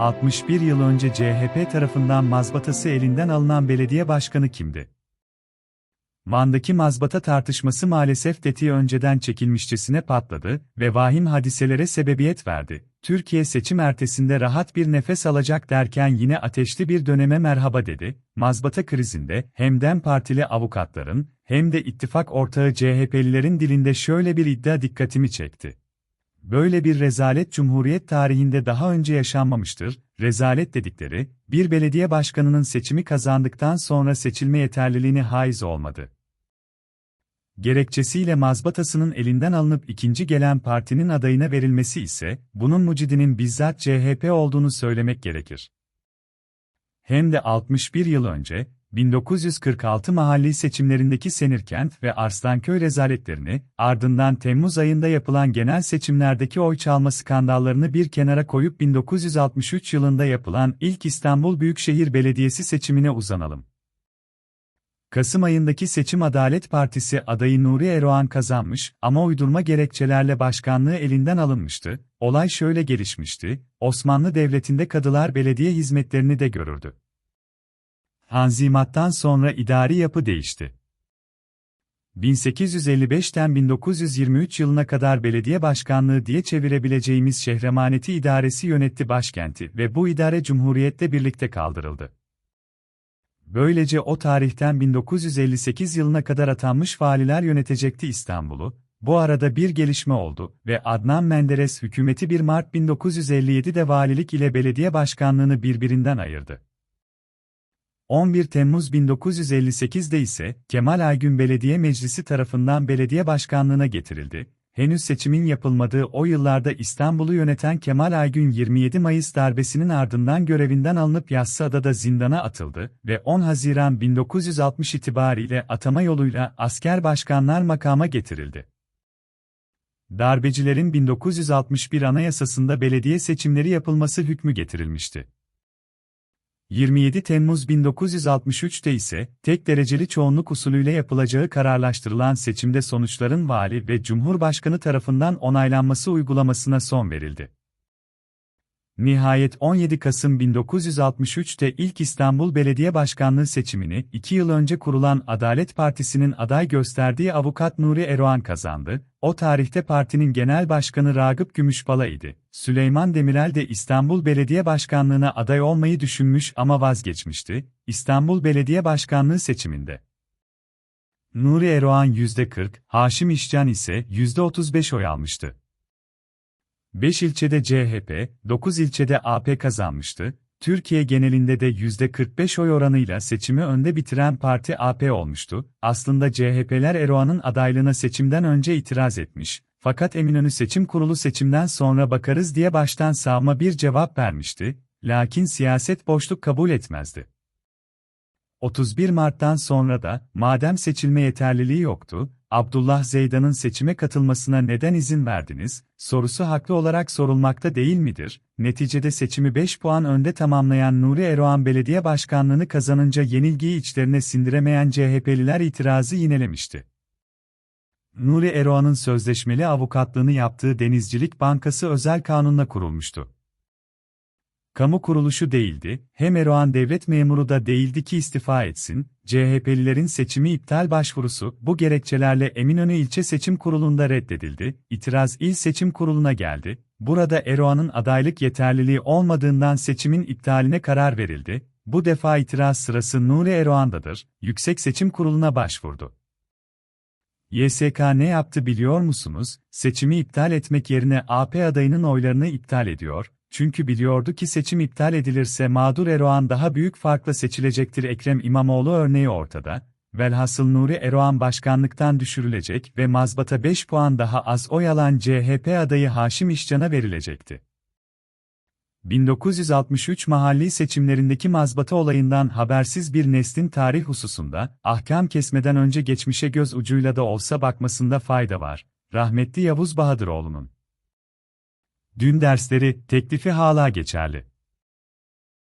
61 yıl önce CHP tarafından mazbatası elinden alınan belediye başkanı kimdi? Van'daki mazbata tartışması maalesef tetiği önceden çekilmişçesine patladı ve vahim hadiselere sebebiyet verdi. Türkiye seçim ertesinde rahat bir nefes alacak derken yine ateşli bir döneme merhaba dedi. Mazbata krizinde hem DEM Partili avukatların hem de ittifak ortağı CHP'lilerin dilinde şöyle bir iddia dikkatimi çekti. Böyle bir rezalet Cumhuriyet tarihinde daha önce yaşanmamıştır. Rezalet dedikleri, bir belediye başkanının seçimi kazandıktan sonra seçilme yeterliliğini haiz olmadı. Gerekçesiyle mazbatasının elinden alınıp ikinci gelen partinin adayına verilmesi ise, bunun mucidinin bizzat CHP olduğunu söylemek gerekir. Hem de 61 yıl önce, 1946 mahalli seçimlerindeki Senirkent ve Arslanköy rezaletlerini, ardından Temmuz ayında yapılan genel seçimlerdeki oy çalma skandallarını bir kenara koyup 1963 yılında yapılan ilk İstanbul Büyükşehir Belediyesi seçimine uzanalım. Kasım ayındaki seçim Adalet Partisi adayı Nuri Eroğan kazanmış ama uydurma gerekçelerle başkanlığı elinden alınmıştı. Olay şöyle gelişmişti, Osmanlı Devleti'nde kadılar belediye hizmetlerini de görürdü. Tanzimattan sonra idari yapı değişti. 1855'ten 1923 yılına kadar belediye başkanlığı diye çevirebileceğimiz şehremaneti idaresi yönetti başkenti ve bu idare Cumhuriyet'le birlikte kaldırıldı. Böylece o tarihten 1958 yılına kadar atanmış valiler yönetecekti İstanbul'u. Bu arada bir gelişme oldu ve Adnan Menderes hükümeti 1 Mart 1957'de valilik ile belediye başkanlığını birbirinden ayırdı. 11 Temmuz 1958'de ise Kemal Aygün Belediye Meclisi tarafından belediye başkanlığına getirildi. Henüz seçimin yapılmadığı o yıllarda İstanbul'u yöneten Kemal Aygün 27 Mayıs darbesinin ardından görevinden alınıp Yassıada'da zindana atıldı ve 10 Haziran 1960 itibariyle atama yoluyla asker başkanlar makama getirildi. Darbecilerin 1961 Anayasasında belediye seçimleri yapılması hükmü getirilmişti. 27 Temmuz 1963'te ise, tek dereceli çoğunluk usulüyle yapılacağı kararlaştırılan seçimde sonuçların vali ve cumhurbaşkanı tarafından onaylanması uygulamasına son verildi. Nihayet 17 Kasım 1963'te ilk İstanbul Belediye Başkanlığı seçimini, iki yıl önce kurulan Adalet Partisi'nin aday gösterdiği avukat Nuri Eroğan kazandı. O tarihte partinin genel başkanı Ragıp Gümüşbala idi. Süleyman Demirel de İstanbul Belediye Başkanlığı'na aday olmayı düşünmüş ama vazgeçmişti. İstanbul Belediye Başkanlığı seçiminde. Nuri Eroğan %40, Haşim İşcan ise %35 oy almıştı. 5 ilçede CHP, 9 ilçede AP kazanmıştı. Türkiye genelinde de %45 oy oranıyla seçimi önde bitiren parti AP olmuştu. Aslında CHP'ler Erdoğan'ın adaylığına seçimden önce itiraz etmiş. Fakat Eminönü Seçim Kurulu seçimden sonra bakarız diye baştan sağma bir cevap vermişti. Lakin siyaset boşluk kabul etmezdi. 31 Mart'tan sonra da, madem seçilme yeterliliği yoktu, Abdullah Zeydan'ın seçime katılmasına neden izin verdiniz, sorusu haklı olarak sorulmakta değil midir? Neticede seçimi 5 puan önde tamamlayan Nuri Eroğan belediye başkanlığını kazanınca yenilgiyi içlerine sindiremeyen CHP'liler itirazı yinelemişti. Nuri Eroğan'ın sözleşmeli avukatlığını yaptığı Denizcilik Bankası özel kanunla kurulmuştu kamu kuruluşu değildi, hem Erdoğan devlet memuru da değildi ki istifa etsin, CHP'lilerin seçimi iptal başvurusu bu gerekçelerle Eminönü İlçe Seçim Kurulu'nda reddedildi, itiraz İl Seçim Kurulu'na geldi, burada Erdoğan'ın adaylık yeterliliği olmadığından seçimin iptaline karar verildi, bu defa itiraz sırası Nuri Erdoğan'dadır, Yüksek Seçim Kurulu'na başvurdu. YSK ne yaptı biliyor musunuz? Seçimi iptal etmek yerine AP adayının oylarını iptal ediyor, çünkü biliyordu ki seçim iptal edilirse mağdur Eroğan daha büyük farkla seçilecektir Ekrem İmamoğlu örneği ortada. Velhasıl Nuri Eroğan başkanlıktan düşürülecek ve mazbata 5 puan daha az oy alan CHP adayı Haşim İşcan'a verilecekti. 1963 mahalli seçimlerindeki mazbata olayından habersiz bir neslin tarih hususunda, ahkam kesmeden önce geçmişe göz ucuyla da olsa bakmasında fayda var. Rahmetli Yavuz Bahadıroğlu'nun. Dün dersleri, teklifi hala geçerli.